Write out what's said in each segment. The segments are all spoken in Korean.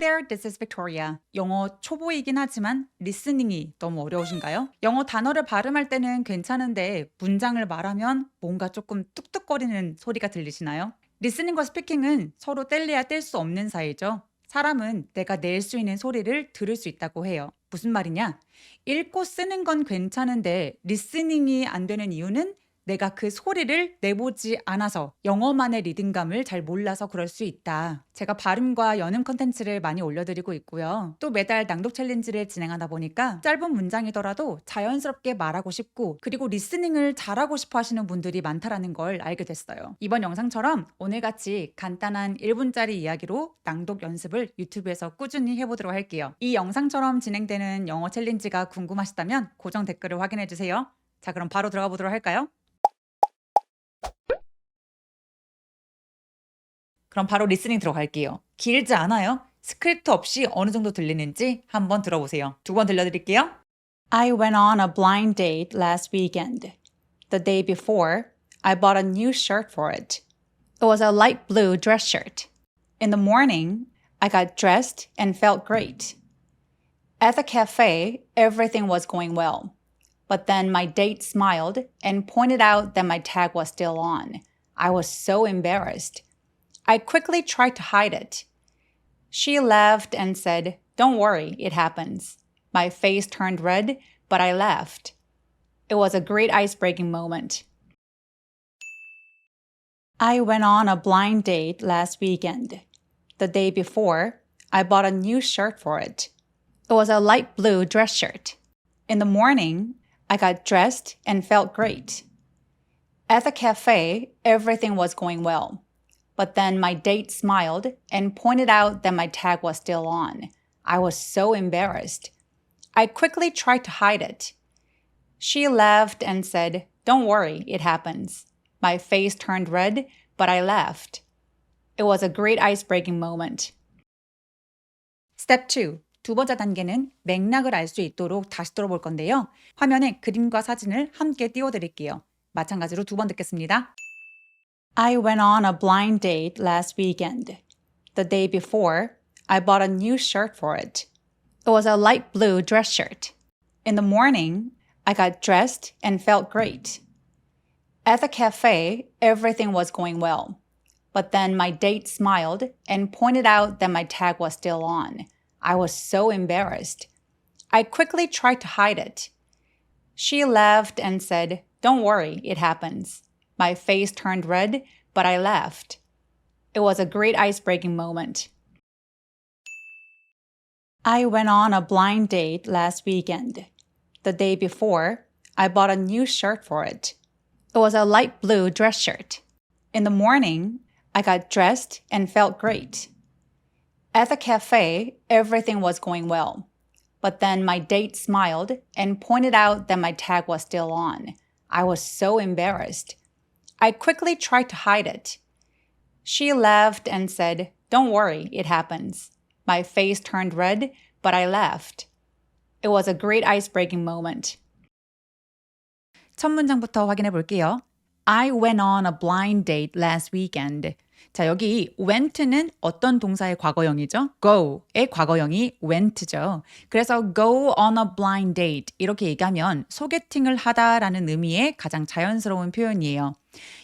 there, this is Victoria. 영어 초보이긴 하지만 리스닝이 너무 어려우신가요? 영어 단어를 발음할 때는 괜찮은데 문장을 말하면 뭔가 조금 뚝뚝거리는 소리가 들리시나요? 리스닝과 스피킹은 서로 뗄래야 뗄 수 없는 사이죠. 사람은 내가 낼 수 있는 소리를 들을 수 있다고 해요. 무슨 말이냐? 읽고 쓰는 건 괜찮은데 리스닝이 안 되는 이유는 내가 그 소리를 내보지 않아서 영어만의 리듬감을 잘 몰라서 그럴 수 있다. 제가 발음과 연음 컨텐츠를 많이 올려드리고 있고요. 또 매달 낭독 챌린지를 진행하다 보니까 짧은 문장이더라도 자연스럽게 말하고 싶고 그리고 리스닝을 잘하고 싶어 하시는 분들이 많다라는 걸 알게 됐어요. 이번 영상처럼 오늘같이 간단한 1분짜리 이야기로 낭독 연습을 유튜브에서 꾸준히 해보도록 할게요. 이 영상처럼 진행되는 영어 챌린지가 궁금하시다면 고정 댓글을 확인해주세요. 자, 그럼 바로 들어가 보도록 할까요? 그럼 바로 리스닝 들어갈게요. 길지 않아요. 스크립트 없이 어느 정도 들리는지 한번 들어보세요. 두 번 들려드릴게요. I went on a blind date last weekend. The day before, I bought a new shirt for it. It was a light blue dress shirt. In the morning, I got dressed and felt great. At the cafe, everything was going well. But then my date smiled and pointed out that my tag was still on. I was so embarrassed. I quickly tried to hide it. She laughed and said, Don't worry, it happens. My face turned red, but I laughed. It was a great ice breaking moment. I went on a blind date last weekend. The day before, I bought a new shirt for it. It was a light blue dress shirt. In the morning, I got dressed and felt great. At the cafe, everything was going well. But then my date smiled and pointed out that my tag was still on. I was so embarrassed. I quickly tried to hide it. She laughed and said, Don't worry, it happens. My face turned red, but I laughed. It was a great ice breaking moment. Step 2. 두 번째 단계는 맥락을 알 수 있도록 다시 들어볼 건데요. 화면에 그림과 사진을 함께 띄워드릴게요. 마찬가지로 두 번 듣겠습니다. I went on a blind date last weekend. The day before, I bought a new shirt for it. It was a light blue dress shirt. In the morning, I got dressed and felt great. At the cafe, everything was going well. But then my date smiled and pointed out that my tag was still on. I was so embarrassed. I quickly tried to hide it. She laughed and said, Don't worry, it happens. My face turned red, but I laughed. It was a great ice breaking moment. I went on a blind date last weekend. The day before, I bought a new shirt for it. It was a light blue dress shirt. In the morning, I got dressed and felt great. At the cafe, everything was going well. But then my date smiled and pointed out that my tag was still on. I was so embarrassed. I quickly tried to hide it. She laughed and said, Don't worry, it happens. My face turned red, but I laughed. It was a great ice breaking moment. 첫 문장부터 확인해 볼게요. I went on a blind date last weekend. 자, 여기 went는 어떤 동사의 과거형이죠? go의 과거형이 went죠. 그래서 go on a blind date 이렇게 얘기하면 소개팅을 하다라는 의미의 가장 자연스러운 표현이에요.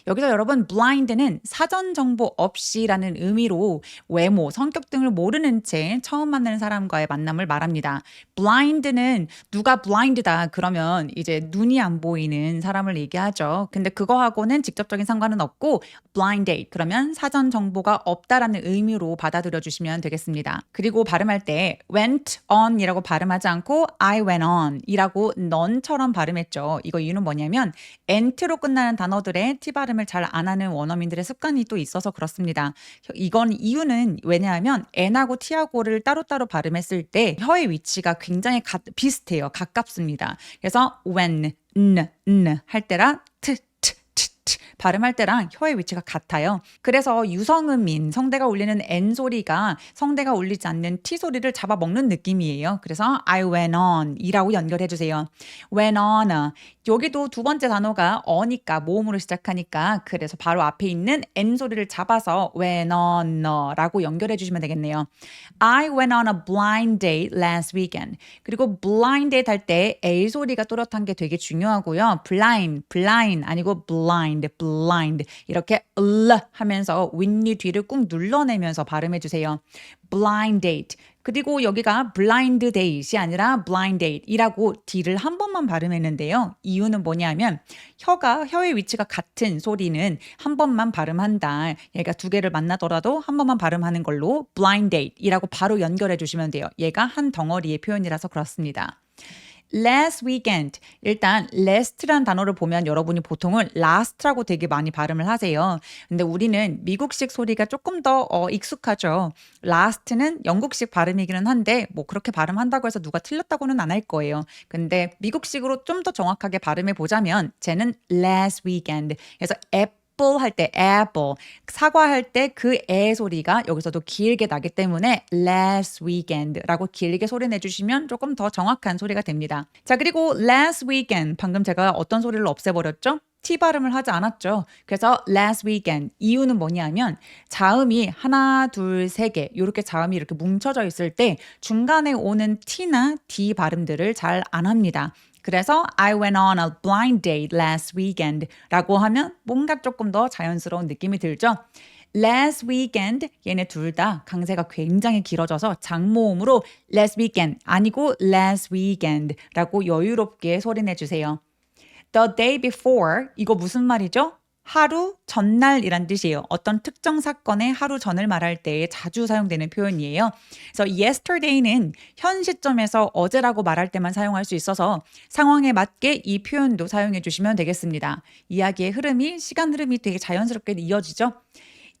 여기서 여러분 blind는 사전 정보 없이라는 의미로 외모, 성격 등을 모르는 채 처음 만나는 사람과의 만남을 말합니다. blind는 누가 blind다 그러면 이제 눈이 안 보이는 사람을 얘기하죠. 근데 그거하고는 직접적인 상관은 없고 blind date 그러면 사전 정보가 없다라는 의미로 받아들여 주시면 되겠습니다. 그리고 발음할 때 went on이라고 발음하지 않고 I went on이라고 non처럼 발음했죠. 이거 이유는 뭐냐면 ent로 끝나는 단어들의 T 발음을 잘 안 하는 원어민들의 습관이 또 있어서 그렇습니다. 이건 이유는 왜냐하면 N하고 T하고를 따로따로 발음했을 때 혀의 위치가 굉장히 가, 비슷해요. 가깝습니다. 그래서 when, n, n 할 때랑 t 발음할 때랑 혀의 위치가 같아요. 그래서 유성음인 성대가 울리는 N 소리가 성대가 울리지 않는 T 소리를 잡아먹는 느낌이에요. 그래서 I went on 이라고 연결해 주세요. went on 여기도 두 번째 단어가 어니까 모음으로 시작하니까 그래서 바로 앞에 있는 n 소리를 잡아서 went on a라고 연결해 주시면 되겠네요. I went on a blind date last weekend. 그리고 blind date 할 때 a 소리가 또렷한 게 되게 중요하고요. blind, blind 아니고 blind, blind 이렇게 l 하면서 윗니 뒤를 꾹 눌러내면서 발음해 주세요. Blind date. 그리고 여기가 blind date이 아니라 blind date이라고 D를 한 번만 발음했는데요. 이유는 뭐냐면 혀가 혀의 위치가 같은 소리는 한 번만 발음한다. 얘가 두 개를 만나더라도 한 번만 발음하는 걸로 blind date이라고 바로 연결해 주시면 돼요. 얘가 한 덩어리의 표현이라서 그렇습니다. Last weekend. 일단 last란 단어를 보면 여러분이 보통은 last라고 되게 많이 발음을 하세요. 근데 우리는 미국식 소리가 조금 더 어, 익숙하죠. last는 영국식 발음이기는 한데 뭐 그렇게 발음한다고 해서 누가 틀렸다고는 안 할 거예요. 근데 미국식으로 좀 더 정확하게 발음해 보자면 쟤는 last weekend. 그래서 apple 할 때 apple, 사과할 때그에 소리가 여기서도 길게 나기 때문에 last weekend라고 길게 소리 내주시면 조금 더 정확한 소리가 됩니다. 자 그리고 last weekend 방금 제가 어떤 소리를 없애버렸죠? T 발음을 하지 않았죠. 그래서 last weekend 이유는 뭐냐면 자음이 하나, 둘, 세 개 이렇게 자음이 이렇게 뭉쳐져 있을 때 중간에 오는 T나 D 발음들을 잘 안 합니다. 그래서 I went on a blind date last weekend 라고 하면 뭔가 조금 더 자연스러운 느낌이 들죠. last weekend 얘네 둘 다 강세가 굉장히 길어져서 장모음으로 last weekend 아니고 last weekend 라고 여유롭게 소리내 주세요. The day before 이거 무슨 말이죠? 하루 전날이란 뜻이에요. 어떤 특정 사건의 하루 전을 말할 때 자주 사용되는 표현이에요. 그래서 yesterday는 현 시점에서 어제라고 말할 때만 사용할 수 있어서 상황에 맞게 이 표현도 사용해 주시면 되겠습니다. 이야기의 흐름이 시간 흐름이 되게 자연스럽게 이어지죠.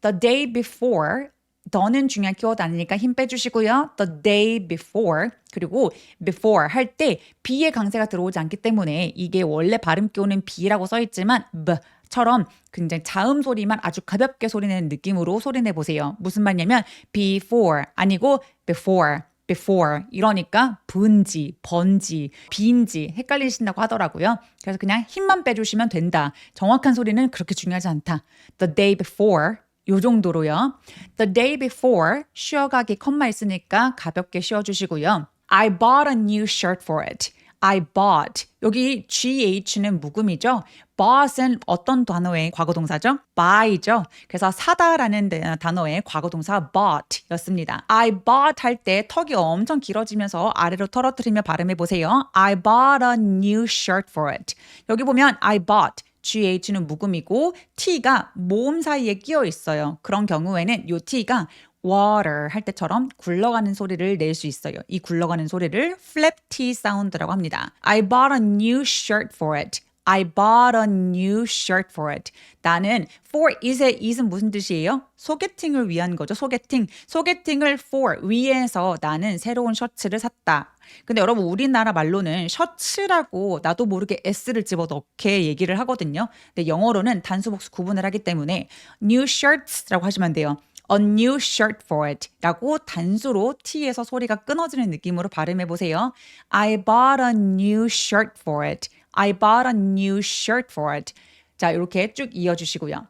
The day before 더는 중요한 키워드 아니니까 힘 빼주시고요. The day before 그리고 before 할 때 B의 강세가 들어오지 않기 때문에 이게 원래 발음 기호는 B라고 써있지만 B 처럼 굉장히 자음 소리만 아주 가볍게 소리내는 느낌으로 소리내 보세요. 무슨 말이냐면 before 아니고 before before 이러니까 분지, 번지, 빈지 헷갈리신다고 하더라고요. 그래서 그냥 힘만 빼주시면 된다. 정확한 소리는 그렇게 중요하지 않다. The day before 요 정도로요. The day before 쉬어가기 컴마 있으니까 가볍게 쉬어주시고요. I bought a new shirt for it. I bought. 여기 GH는 묵음이죠. bought은 어떤 단어의 과거동사죠? buy죠. 그래서 사다라는 단어의 과거동사 bought 였습니다. I bought 할 때 턱이 엄청 길어지면서 아래로 떨어뜨리며 발음해 보세요. I bought a new shirt for it. 여기 보면 I bought. GH는 묵음이고 T가 모음 사이에 끼어 있어요. 그런 경우에는 요 T가 water 할 때처럼 굴러가는 소리를 낼 수 있어요. 이 굴러가는 소리를 flap T 사운드라고 합니다. I bought a new shirt for it. I bought a new shirt for it. 나는 for it의 it은 무슨 뜻이에요? 소개팅을 위한 거죠. 소개팅. 소개팅을 for 위해서 나는 새로운 셔츠를 샀다. 근데 여러분 우리나라 말로는 셔츠라고 나도 모르게 s를 집어넣게 얘기를 하거든요. 근데 영어로는 단수 복수 구분을 하기 때문에 new shirts라고 하시면 돼요. A new shirt for it 라고 단수로 T에서 소리가 끊어지는 느낌으로 발음해 보세요. I bought a new shirt for it. I bought a new shirt for it. 자, 이렇게 쭉 이어주시고요.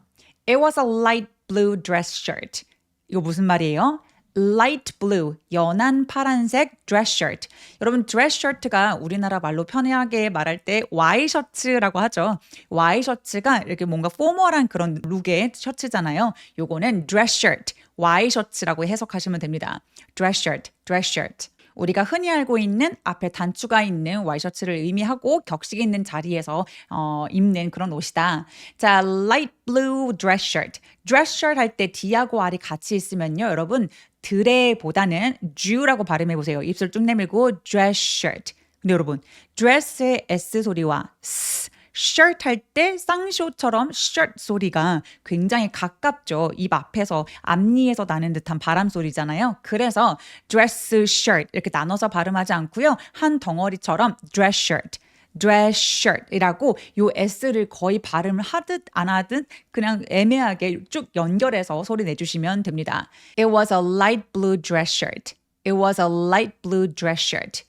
It was a light blue dress shirt. 이거 무슨 말이에요? Light blue, 연한 파란색 dress shirt. 여러분 dress shirt가 우리나라 말로 편하게 말할 때 와이셔츠라고 하죠. 와이셔츠가 이렇게 뭔가 포멀한 그런 룩의 셔츠잖아요. 요거는 dress shirt, 와이셔츠라고 해석하시면 됩니다. dress shirt, dress shirt. 우리가 흔히 알고 있는 앞에 단추가 있는 와이셔츠를 의미하고 격식 있는 자리에서 어, 입는 그런 옷이다. 자, light blue dress shirt. dress shirt 할 때 D하고 R이 같이 있으면요, 여러분 드레보다는 J라고 발음해 보세요. 입술 쭉 내밀고 dress shirt. 근데 여러분, dress의 S 소리와 S shirt 할 때 쌍쇼처럼 shirt 소리가 굉장히 가깝죠. 입 앞에서 앞니에서 나는 듯한 바람 소리잖아요. 그래서 dress shirt 이렇게 나눠서 발음하지 않고요. 한 덩어리처럼 dress shirt. Dress shirt이라고 요 s를 거의 발음을 하듯 안 하듯 그냥 애매하게 쭉 연결해서 소리 내주시면 됩니다. It was a light blue dress shirt. It was a light blue dress shirt.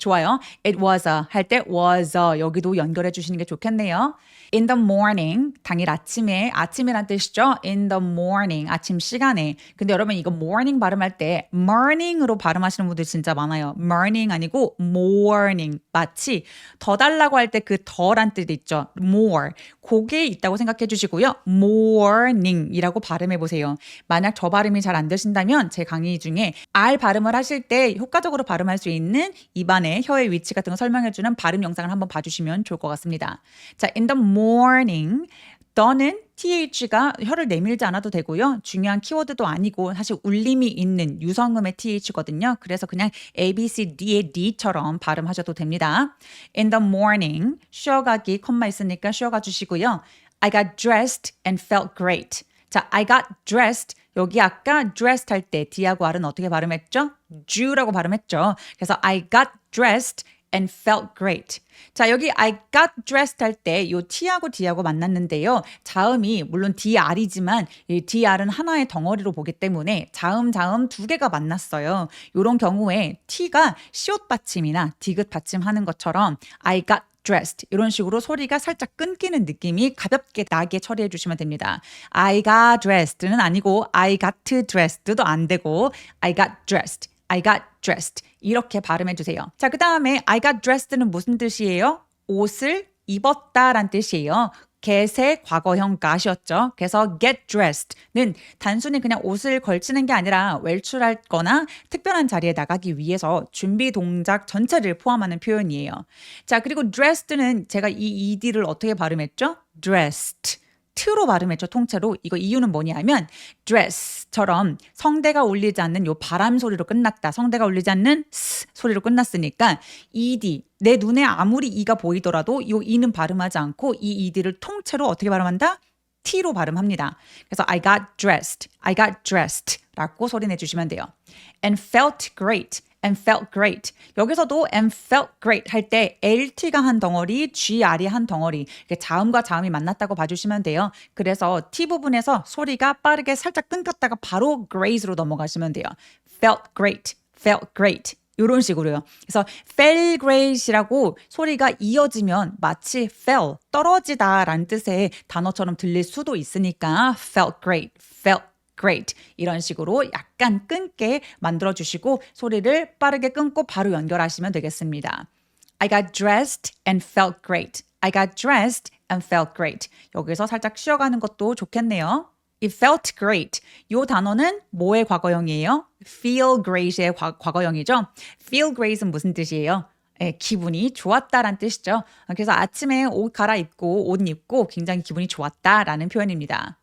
좋아요. It was a 할 때 was a 여기도 연결해 주시는 게 좋겠네요. In the morning 당일 아침에 아침이란 뜻이죠. In the morning 아침 시간에. 근데 여러분 이거 morning 발음할 때 morning으로 발음하시는 분들 진짜 많아요. morning 아니고 morning 마치 더 달라고 할 때 그 더란 뜻 있죠. more 그게 있다고 생각해 주시고요. morning이라고 발음해 보세요. 만약 저 발음이 잘 안 되신다면 제 강의 중에 R 발음을 하실 때 효과적으로 발음할 수 있는 입안 의 혀의 위치 같은 거 설명해 주는 발음 영상을 한번 봐주시면 좋을 것 같습니다. 자, in the morning 더는 TH가 혀를 내밀지 않아도 되고요. 중요한 키워드도 아니고 사실 울림이 있는 유성음의 TH거든요. 그래서 그냥 A, B, C, D의 D처럼 발음하셔도 됩니다. In the morning 쉬어가기 콤마 있으니까 쉬어가 주시고요. I got dressed and felt great. 자, I got dressed. 여기 아까 dressed 할 때 D하고 R은 어떻게 발음했죠? Jew라고 발음했죠. 그래서 I got dressed and felt great. 자, 여기 I got dressed 할 때 요 T하고 D하고 만났는데요. 자음이 물론 DR이지만 이 DR은 하나의 덩어리로 보기 때문에 자음 자음 두 개가 만났어요. 요런 경우에 T가 시옷 받침이나 디귿 받침 하는 것처럼 I got dressed 이런 식으로 소리가 살짝 끊기는 느낌이 가볍게 나게 처리해 주시면 됩니다. I got dressed는 아니고 I got dressed도 안 되고 I got dressed I got dressed. 이렇게 발음해 주세요. 자, 그 다음에 I got dressed는 무슨 뜻이에요? 옷을 입었다란 뜻이에요. Get의 과거형 got이었죠. 그래서 get dressed는 단순히 그냥 옷을 걸치는 게 아니라 외출할 거나 특별한 자리에 나가기 위해서 준비 동작 전체를 포함하는 표현이에요. 자, 그리고 dressed는 제가 이 ed를 어떻게 발음했죠? dressed. 트로 발음했죠, 통째로. 이거 이유는 뭐냐면 dress처럼 성대가 울리지 않는 요 바람 소리로 끝났다. 성대가 울리지 않는 스 소리로 끝났으니까 ed 내 눈에 아무리 이가 보이더라도 요 이는 발음하지 않고 이 ed를 통째로 어떻게 발음한다? t로 발음합니다. 그래서 I got dressed, I got dressed라고 소리 내 주시면 돼요. and felt great. And felt great. 여기서도 and felt great 할 때 LT가 한 덩어리, GR이 한 덩어리. 자음과 자음이 만났다고 봐주시면 돼요. 그래서 T 부분에서 소리가 빠르게 살짝 끊겼다가 바로 great으로 넘어가시면 돼요. felt great, felt great. 이런 식으로요. 그래서 fell great이라고 소리가 이어지면 마치 fell, 떨어지다라는 뜻의 단어처럼 들릴 수도 있으니까 felt great, felt great 이런 식으로 약간 끊게 만들어 주시고 소리를 빠르게 끊고 바로 연결하시면 되겠습니다. I got dressed and felt great. I got dressed and felt great. 여기서 살짝 쉬어가는 것도 좋겠네요. It felt great. 요 단어는 뭐의 과거형이에요? feel great의 과, 과거형이죠. feel great은 무슨 뜻이에요? 예, 기분이 좋았다란 뜻이죠. 그래서 아침에 옷 갈아입고 옷 입고 굉장히 기분이 좋았다라는 표현입니다.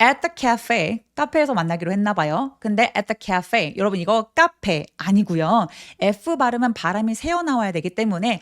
At the cafe 카페에서 만나기로 했나 봐요. 근데 at the cafe 여러분 이거 카페 아니고요. F 발음은 바람이 새어 나와야 되기 때문에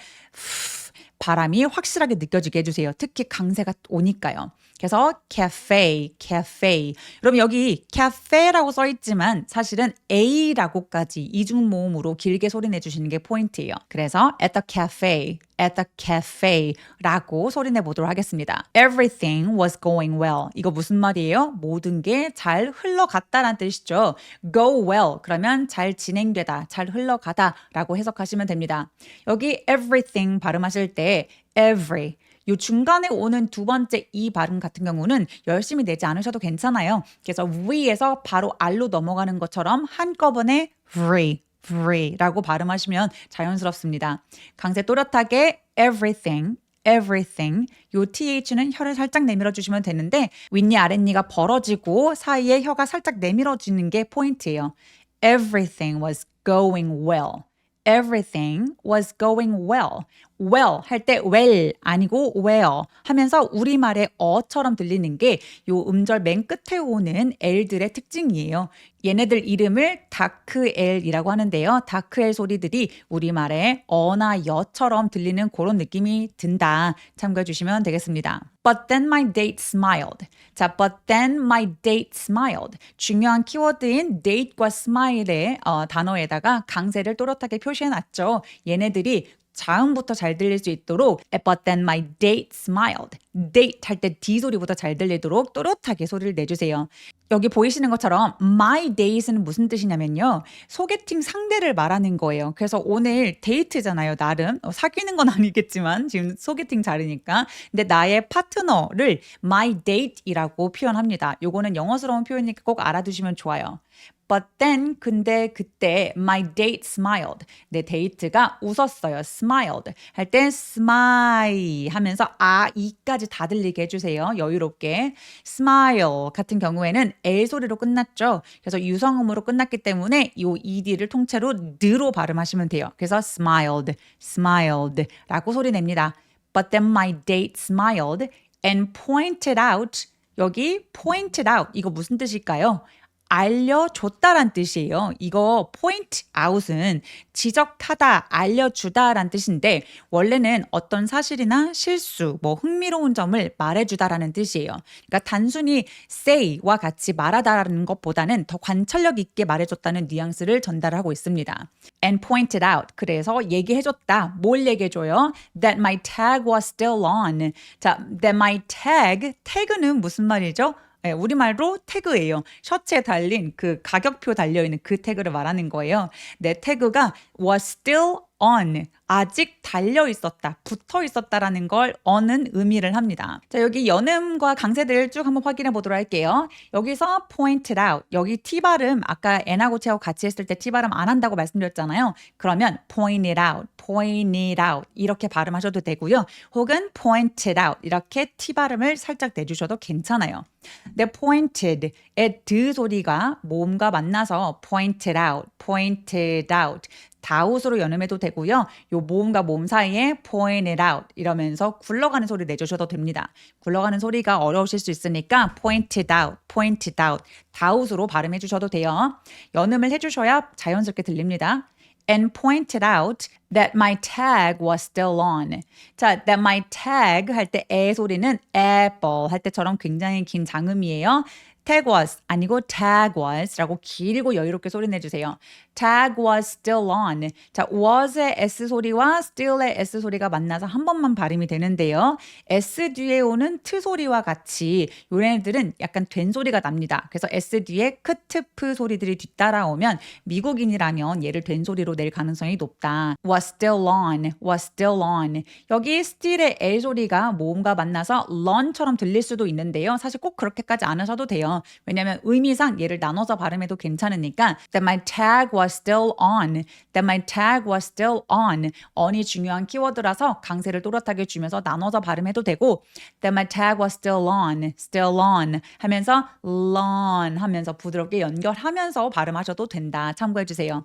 바람이 확실하게 느껴지게 해주세요. 특히 강세가 오니까요. 그래서 cafe, cafe. 여러분 여기 cafe라고 써 있지만 사실은 A라고까지 이중 모음으로 길게 소리 내 주시는 게 포인트예요. 그래서 at the cafe, at the cafe라고 소리 내 보도록 하겠습니다. Everything was going well. 이거 무슨 말이에요? 모든 게 잘 흘러갔다란 뜻이죠. Go well. 그러면 잘 진행되다, 잘 흘러가다라고 해석하시면 됩니다. 여기 everything 발음하실 때 every 요 중간에 오는 두 번째 이 발음 같은 경우는 열심히 내지 않으셔도 괜찮아요. 그래서 위에서 바로 R로 넘어가는 것처럼 한꺼번에 free, free라고 발음하시면 자연스럽습니다. 강세 또렷하게 everything, everything. 요 th는 혀를 살짝 내밀어 주시면 되는데 윗니 아랫니가 벌어지고 사이에 혀가 살짝 내밀어지는 게 포인트예요. Everything was going well. everything was going well. Well 할 때 well 아니고 well 하면서 우리말의 어처럼 들리는 게 요 음절 맨 끝에 오는 L들의 특징이에요. 얘네들 이름을 다크엘이라고 하는데요. 다크엘 소리들이 우리말의 어나 여처럼 들리는 그런 느낌이 든다. 참고해 주시면 되겠습니다. But then my date smiled. 자, but then my date smiled. 중요한 키워드인 date과 smile의 어, 단어에다가 강세를 또렷하게 표시해 놨죠. 얘네들이 자음부터 잘 들릴 수 있도록 but then my date smiled. date 할 때 D 소리보다 잘 들리도록 또렷하게 소리를 내주세요. 여기 보이시는 것처럼 my date는 무슨 뜻이냐면요. 소개팅 상대를 말하는 거예요. 그래서 오늘 데이트잖아요. 나름 어, 사귀는 건 아니겠지만 지금 소개팅 자리니까. 근데 나의 파트너를 my date이라고 표현합니다. 요거는 영어스러운 표현이니까 꼭 알아두시면 좋아요. But then 근데 그때 my date smiled. 내 데이트가 웃었어요. smiled. 할때 smile 하면서 아 이까지 다 들리게 해 주세요. 여유롭게. smile 같은 경우에는 L 소리로 끝났죠. 그래서 유성음으로 끝났기 때문에 이 ed를 통째로 드로 발음하시면 돼요. 그래서 smiled, smiled라고 소리 냅니다. But then my date smiled and pointed out 여기 pointed out 이거 무슨 뜻일까요? 알려줬다란 뜻이에요. 이거 point out은 지적하다, 알려주다란 뜻인데 원래는 어떤 사실이나 실수, 뭐 흥미로운 점을 말해주다라는 뜻이에요. 그러니까 단순히 say와 같이 말하다라는 것보다는 더 관찰력 있게 말해줬다는 뉘앙스를 전달하고 있습니다. And pointed out. 그래서 얘기해줬다. 뭘 얘기해줘요? That my tag was still on. 자, that my tag, 태그는 무슨 말이죠? 네, 우리말로 태그예요. 셔츠에 달린 그 가격표 달려 있는 그 태그를 말하는 거예요. 내 태그가 was still on 아직 달려 있었다, 붙어 있었다라는 걸 on은 의미를 합니다. 자, 여기 연음과 강세들 쭉 한번 확인해 보도록 할게요. 여기서 pointed out. 여기 T 발음 아까 N하고 T하고 같이 했을 때 T 발음 안 한다고 말씀드렸잖아요. 그러면 pointed out, pointed out 이렇게 발음하셔도 되고요. 혹은 pointed out 이렇게 T 발음을 살짝 내주셔도 괜찮아요. 네, pointed의 드 소리가 모음과 만나서 pointed out, pointed out 다웃으로 연음해도 되고요. 요 모음과 모음 사이에 point it out 이러면서 굴러가는 소리 내주셔도 됩니다. 굴러가는 소리가 어려우실 수 있으니까 point it out, point it out 다웃으로 발음해 주셔도 돼요. 연음을 해주셔야 자연스럽게 들립니다. and pointed out that my tag was still on. 자, that my tag 할 때 에 소리는 apple 할 때처럼 굉장히 긴 장음이에요. tag was 아니고 tag was라고 길고 여유롭게 소리 내주세요. Tag was still on. 자, was의 s 소리와 still의 s 소리가 만나서 한 번만 발음이 되는데요. s 뒤에 오는 트 소리와 같이 요네들은 약간 된 소리가 납니다. 그래서 s 뒤에 크트프 소리들이 뒤따라오면 미국인이라면 얘를 된 소리로 낼 가능성이 높다. was still on, was still on. 여기 still의 l 소리가 모음과 만나서 run처럼 들릴 수도 있는데요. 사실 꼭 그렇게까지 안 하셔도 돼요. 왜냐면 의미상 얘를 나눠서 발음해도 괜찮으니까 that my tag was still on, that my tag was still on. on이 중요한 키워드라서 강세를 또렷하게 주면서 나눠서 발음해도 되고 that my tag was still on, still on 하면서 lawn 하면서 부드럽게 연결하면서 발음하셔도 된다. 참고해 주세요.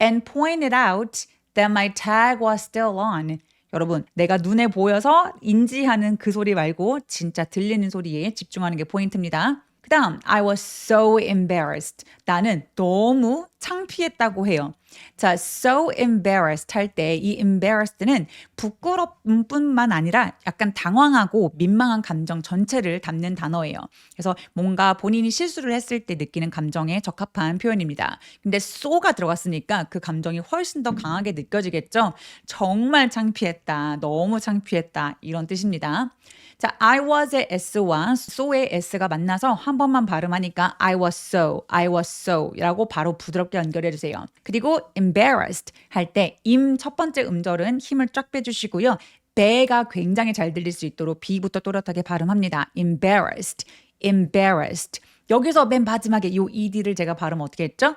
and pointed out that my tag was still on. 여러분, 내가 눈에 보여서 인지하는 그 소리 말고 진짜 들리는 소리에 집중하는 게 포인트입니다. 그 다음, I was so embarrassed. 나는 너무 창피했다고 해요. 자, so embarrassed 할 때 이 embarrassed는 부끄러움 뿐만 아니라 약간 당황하고 민망한 감정 전체를 담는 단어예요. 그래서 뭔가 본인이 실수를 했을 때 느끼는 감정에 적합한 표현입니다. 근데 so가 들어갔으니까 그 감정이 훨씬 더 강하게 느껴지겠죠? 정말 창피했다. 너무 창피했다. 이런 뜻입니다. 자, I was의 s와 so의 s가 만나서 한 번만 발음하니까 I was so, I was so 라고 바로 부드럽게 연결해 주세요. 그리고 embarrassed 할 때 임 첫 번째 음절은 힘을 쫙 빼주시고요. 배가 굉장히 잘 들릴 수 있도록 B부터 또렷하게 발음합니다. embarrassed, embarrassed. 여기서 맨 마지막에 이 ed를 제가 발음 어떻게 했죠?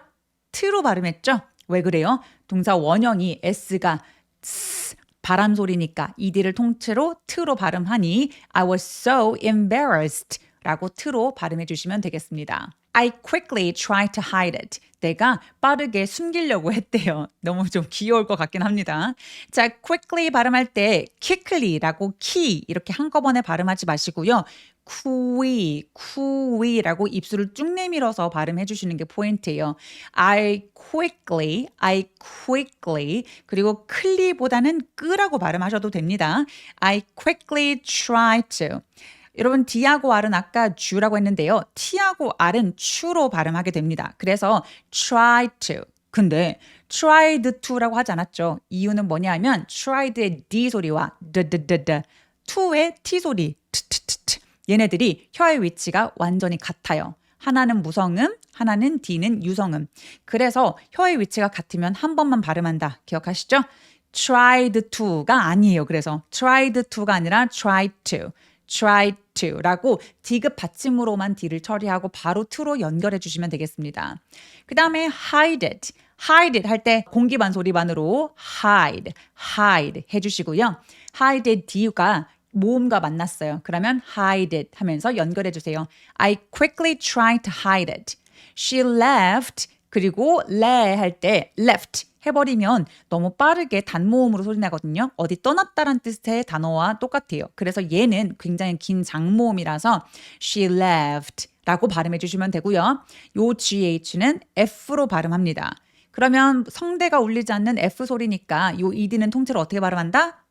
트로 발음했죠? 왜 그래요? 동사 원형이 s가 스 바람 소리니까 ed를 통째로 트로 발음하니 I was so embarrassed 라고 트로 발음해 주시면 되겠습니다. I quickly tried to hide it. 내가 빠르게 숨기려고 했대요. 너무 좀 귀여울 것 같긴 합니다. 자, quickly 발음할 때 quickly라고 키 이렇게 한꺼번에 발음하지 마시고요. 쿠위, 쿠위라고 입술을 쭉 내밀어서 발음해 주시는 게 포인트예요. I quickly, I quickly 그리고 클리보다는 끄라고 발음하셔도 됩니다. I quickly try to 여러분 D하고 R은 아까 주라고 했는데요. T하고 R은 추로 발음하게 됩니다. 그래서 try to 근데 tried to라고 하지 않았죠. 이유는 뭐냐 하면 tried의 d 소리와 드드드드 to의 t 소리 트트트트 얘네들이 혀의 위치가 완전히 같아요. 하나는 무성음, 하나는 D는 유성음. 그래서 혀의 위치가 같으면 한 번만 발음한다. 기억하시죠? tried to가 아니에요. 그래서 tried to가 아니라 tried to. try to라고 디귿 받침으로만 D를 처리하고 바로 to로 연결해 주시면 되겠습니다. 그 다음에 hide it. hide it 할 때 공기 반 소리 반으로 hide, hide 해주시고요. hide의 D가 모음과 만났어요. 그러면 hide it 하면서 연결해 주세요. I quickly tried to hide it. She left 그리고 le 할때 left 해버리면 너무 빠르게 단모음으로 소리 나거든요. 어디 떠났다란 뜻의 단어와 똑같아요. 그래서 얘는 굉장히 긴 장모음이라서 she left 라고 발음해 주시면 되고요. 요 GH는 F로 발음합니다. 그러면 성대가 울리지 않는 F 소리니까 요 ED는 통째로 어떻게 발음한다?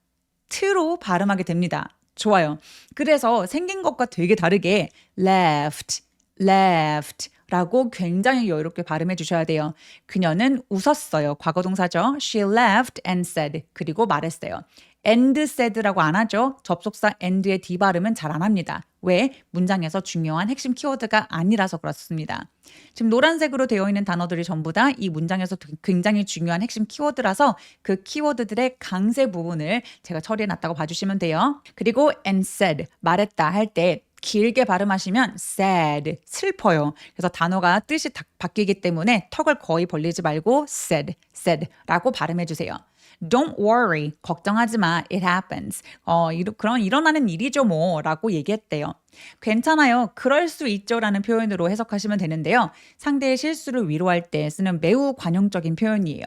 트로 발음하게 됩니다. 좋아요. 그래서 생긴 것과 되게 다르게 left, left 라고 굉장히 여유롭게 발음해 주셔야 돼요. 그녀는 웃었어요. 과거 동사죠. She laughed and said. 그리고 말했어요. And said라고 안 하죠. 접속사 and의 d 발음은 잘 안 합니다. 왜? 문장에서 중요한 핵심 키워드가 아니라서 그렇습니다. 지금 노란색으로 되어 있는 단어들이 전부 다 이 문장에서 굉장히 중요한 핵심 키워드라서 그 키워드들의 강세 부분을 제가 처리해 놨다고 봐주시면 돼요. 그리고 and said 말했다 할때 길게 발음하시면 sad 슬퍼요. 그래서 단어가 뜻이 바뀌기 때문에 턱을 거의 벌리지 말고 sad sad라고 발음해 주세요. Don't worry. 걱정하지 마. It happens. 어, 이러, 그런 일어나는 일이죠 뭐 라고 얘기했대요. 괜찮아요. 그럴 수 있죠 라는 표현으로 해석하시면 되는데요. 상대의 실수를 위로할 때 쓰는 매우 관용적인 표현이에요.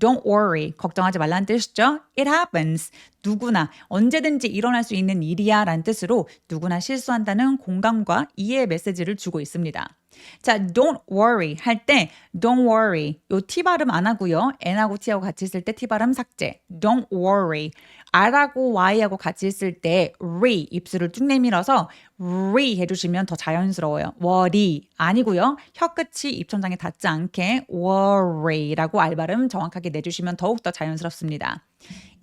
Don't worry. 걱정하지 말라는 뜻이죠. It happens. 누구나 언제든지 일어날 수 있는 일이야 라는 뜻으로 누구나 실수한다는 공감과 이해의 메시지를 주고 있습니다. 자, don't worry 할 때 don't worry 요 T 발음 안 하고요. N하고 T하고 같이 있을 때 T 발음 삭제. don't worry. R하고 Y하고 같이 있을 때 re 입술을 쭉 내밀어서 re 해주시면 더 자연스러워요. worry 아니고요. 혀 끝이 입천장에 닿지 않게 worry라고 R 발음 정확하게 내주시면 더욱더 자연스럽습니다.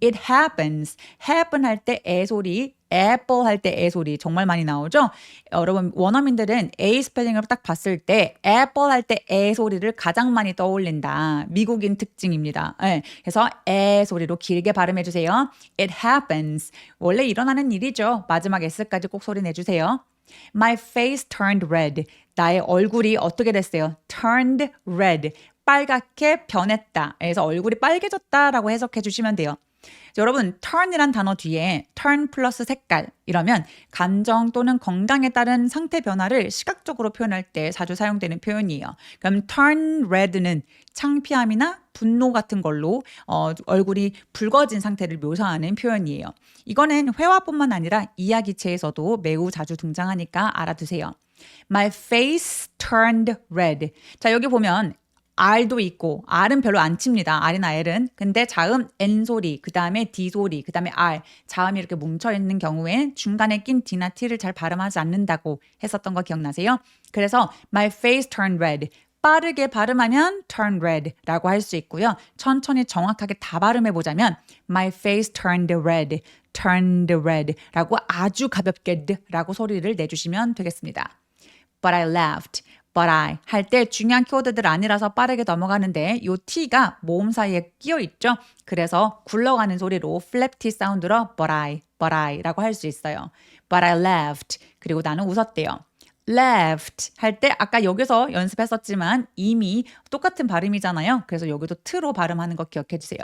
It happens. happen 할 때 애 소리, apple 할 때 애 소리 정말 많이 나오죠? 여러분 원어민들은 A 스펠링을 딱 봤을 때 apple 할 때 애 소리를 가장 많이 떠올린다. 미국인 특징입니다. 네, 그래서 애 소리로 길게 발음해 주세요. It happens. 원래 일어나는 일이죠. 마지막 S까지 꼭 소리 내 주세요. My face turned red. 나의 얼굴이 어떻게 됐어요? turned red. 빨갛게 변했다. 그래서 얼굴이 빨개졌다라고 해석해 주시면 돼요. 여러분, turn이란 단어 뒤에 turn 플러스 색깔 이러면 감정 또는 건강에 따른 상태 변화를 시각적으로 표현할 때 자주 사용되는 표현이에요. 그럼 turn red는 창피함이나 분노 같은 걸로 어, 얼굴이 붉어진 상태를 묘사하는 표현이에요. 이거는 회화뿐만 아니라 이야기체에서도 매우 자주 등장하니까 알아두세요. My face turned red. 자, 여기 보면 R도 있고 R은 별로 안 칩니다. R이나 L은. 근데 자음 N 소리, 그 다음에 D 소리, 그 다음에 R 자음이 이렇게 뭉쳐 있는 경우에 중간에 낀 D나 T를 잘 발음하지 않는다고 했었던 거 기억나세요? 그래서 my face turned red. 빠르게 발음하면 turn red라고 할 수 있고요. 천천히 정확하게 다 발음해 보자면 my face turned red, turned red라고 아주 가볍게 라고 소리를 내주시면 되겠습니다. But I laughed. But I 할 때 중요한 키워드들 아니라서 빠르게 넘어가는데 요 T가 모음 사이에 끼어 있죠. 그래서 굴러가는 소리로 flap T 사운드로 but I, but I라고 할 수 있어요. But I laughed. 그리고 나는 웃었대요. left 할 때 아까 여기서 연습했었지만 이미 똑같은 발음이잖아요. 그래서 여기도 트로 발음하는 거 기억해 주세요.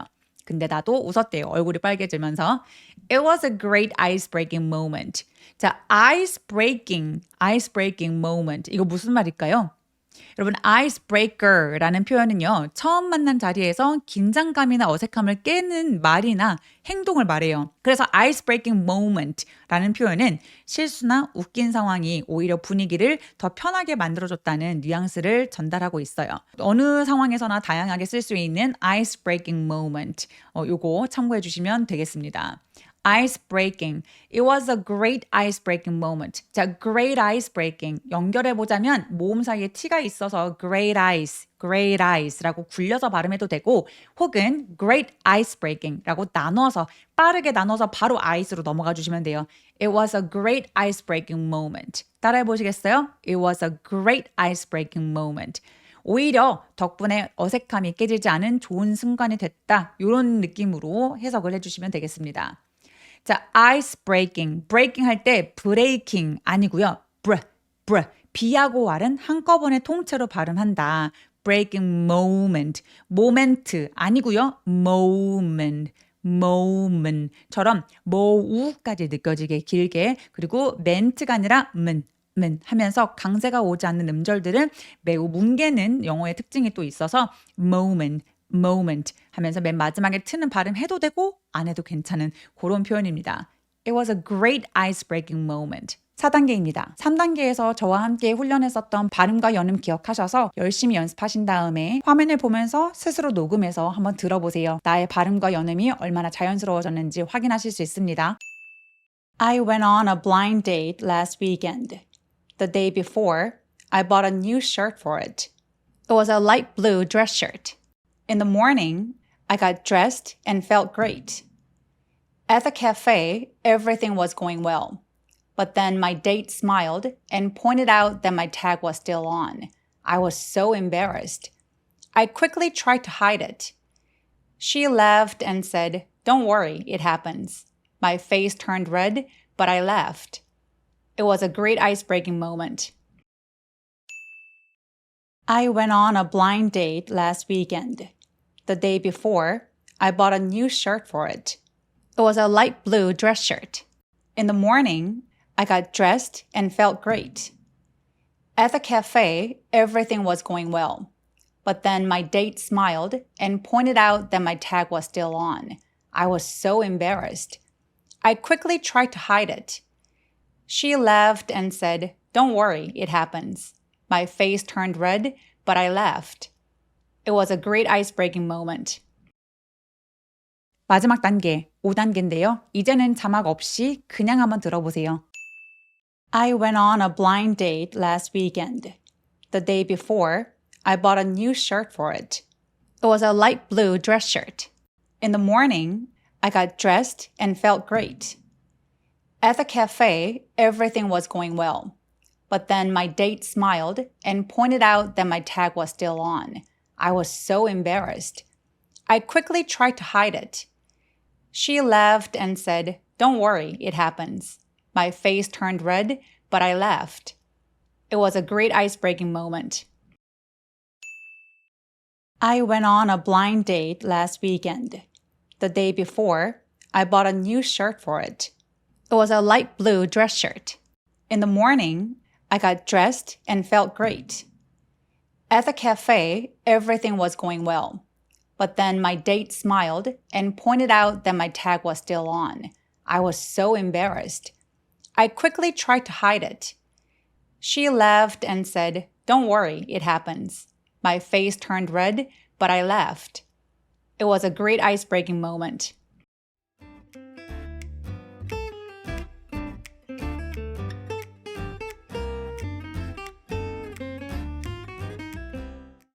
근데 나도 웃었대요. 얼굴이 빨개지면서. It was a great ice-breaking moment. 자, ice-breaking, ice-breaking moment. 이거 무슨 말일까요? 여러분, icebreaker라는 표현은요, 처음 만난 자리에서 긴장감이나 어색함을 깨는 말이나 행동을 말해요. 그래서 icebreaking moment라는 표현은 실수나 웃긴 상황이 오히려 분위기를 더 편하게 만들어줬다는 뉘앙스를 전달하고 있어요. 어느 상황에서나 다양하게 쓸 수 있는 icebreaking moment. 어, 요거 참고해 주시면 되겠습니다. Ice breaking. It was a great ice breaking moment. 자, great ice breaking. 연결해 보자면 모음 사이에 t가 있어서 great ice, great ice라고 굴려서 발음해도 되고 혹은 great ice breaking라고 나눠서 빠르게 나눠서 바로 ice로 넘어가 주시면 돼요. It was a great ice breaking moment. 따라해 보시겠어요? It was a great ice breaking moment. 오히려 덕분에 어색함이 깨지지 않은 좋은 순간이 됐다. 이런 느낌으로 해석을 해주시면 되겠습니다. 자, ice breaking. breaking 할 때 breaking 아니고요. br, br. B하고 R은 한꺼번에 통째로 발음한다. breaking moment. moment 아니고요. moment. moment처럼 모우까지 느껴지게 길게 그리고 멘트가 아니라 문, 문 하면서 강세가 오지 않는 음절들은 매우 뭉개는 영어의 특징이 또 있어서 moment, moment 하면서 맨 마지막에 트는 발음 해도 되고 안 해도 괜찮은 그런 표현입니다. It was a great ice-breaking moment. 4단계입니다. 3단계에서 저와 함께 훈련했었던 발음과 연음 기억하셔서 열심히 연습하신 다음에 화면을 보면서 스스로 녹음해서 한번 들어보세요. 나의 발음과 연음이 얼마나 자연스러워졌는지 확인하실 수 있습니다. I went on a blind date last weekend. The day before, I bought a new shirt for it. It was a light blue dress shirt. In the morning, I got dressed and felt great. At the cafe, everything was going well. But then my date smiled and pointed out that my tag was still on. I was so embarrassed. I quickly tried to hide it. She laughed and said, Don't worry, it happens. My face turned red, but I laughed. It was a great ice breaking moment. I went on a blind date last weekend. The day before, I bought a new shirt for it. It was a light blue dress shirt. In the morning, I got dressed and felt great. At the cafe, everything was going well. But then my date smiled and pointed out that my tag was still on. I was so embarrassed. I quickly tried to hide it. She laughed and said, Don't worry, it happens. My face turned red, but I laughed. It was a great ice breaking moment. 마지막 단계, 5단계인데요. 이제는 자막 없이 그냥 한번 들어보세요. I went on a blind date last weekend. The day before, I bought a new shirt for it. It was a light blue dress shirt. In the morning, I got dressed and felt great. At the cafe, everything was going well. But then my date smiled and pointed out that my tag was still on. I was so embarrassed. I quickly tried to hide it. She laughed and said, Don't worry, it happens. My face turned red, but I laughed. It was a great ice breaking moment. I went on a blind date last weekend. The day before, I bought a new shirt for it. It was a light blue dress shirt. In the morning, I got dressed and felt great. At the cafe, everything was going well. But then my date smiled and pointed out that my tag was still on. I was so embarrassed. I quickly tried to hide it. She laughed and said, Don't worry, it happens. My face turned red, but I laughed. It was a great ice breaking moment.